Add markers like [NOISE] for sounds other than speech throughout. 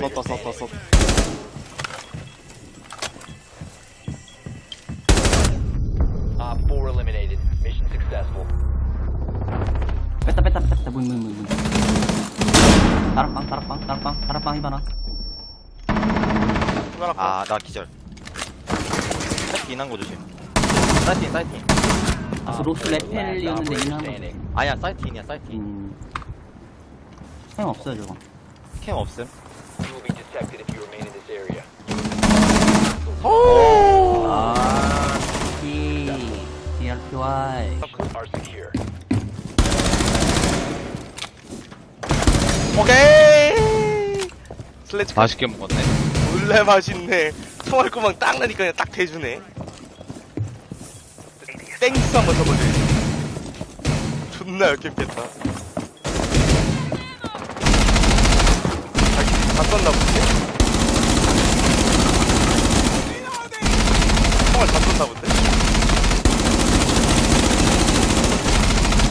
썼다 썼다 썼다 Op 4 eliminated. Mission successful. 뺐다 뺐다 뺐다 뺐다 문문문 문. 다락방 다락방 다락방 다락방 해봐라 아, 나 기절. 사이트 인한 거 조심. 사이트 인, 사이트 인. 아 로스 Last 레펠이었는데 operator 인한 거 standing. 아니야, 사이트 인이야, 사이트 인. 음. 소용 없어요 저거 캠 없음. Detected if you remain in this area. 아 D DRPY Are secure. 오케이 슬래치 맛있게 먹었네. 원래 맛있네 총알구멍 딱 나니까 그냥 딱 대주네 땡스 한번 쳐보지 존나 역겹겠다 다, 다 썼나 본데? 총알 다 썼나 본데?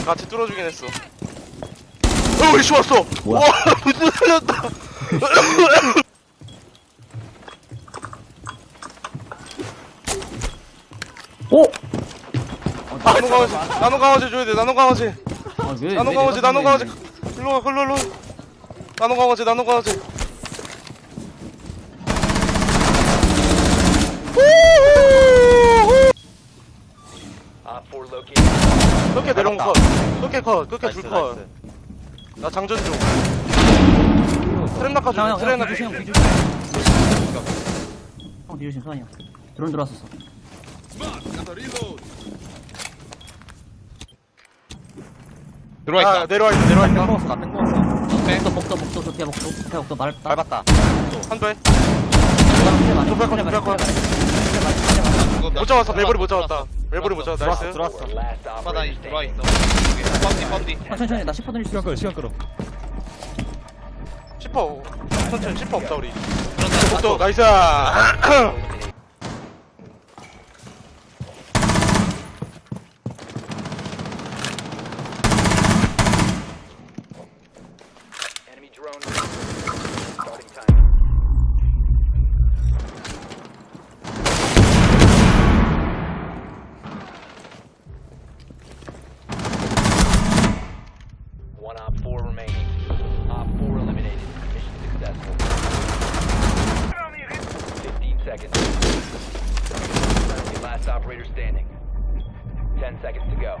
같이 뚫어주긴 했어. 어 우리 좋았어 와 [LAUGHS] 무슨 살렸다. 오! [LAUGHS] 나노 강아지 나노 강아지 줘야 돼 나노 강아지. 아 왜 나노 강아지 나노 강아지. 일로 와 일로 와, 일로 와. 나노 강아지 나노 강아지 Op 4 located. 그렇게 내려온 컷 그렇게 컷 그렇게 나이스, 둘컷나 나이스. 장전 중 트랩 낙하 중 트랩 낙하 뒤조심 중 뒤조심 형 뒤조심 소환이 형 드론 들어왔었어 들어와 아 있다. 내려와 있다 내려와 있다 땡거웠어, 나 땡거웠어. 조피아 복도 말했다 밟았다. 한배 조피아 컷 조피아 컷 이거 나- 못 잡았어 멜버리 못 잡았다 멜버리 들어왔어, 나이스 들어왔어. 바다 operator 들어와. 있어. 뻔디 뻔디. 아, 천천히 나 10분 돌릴 수 있어 시간 끌어. 10퍼 천천히 10퍼 없다 우리. 복도 나이스 Enemy drone. Four remaining. Op four eliminated. Mission successful. Fifteen seconds. Last operator standing. Ten seconds to go.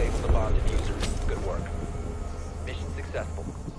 Disable the bomb diffuser. Good work. Mission successful.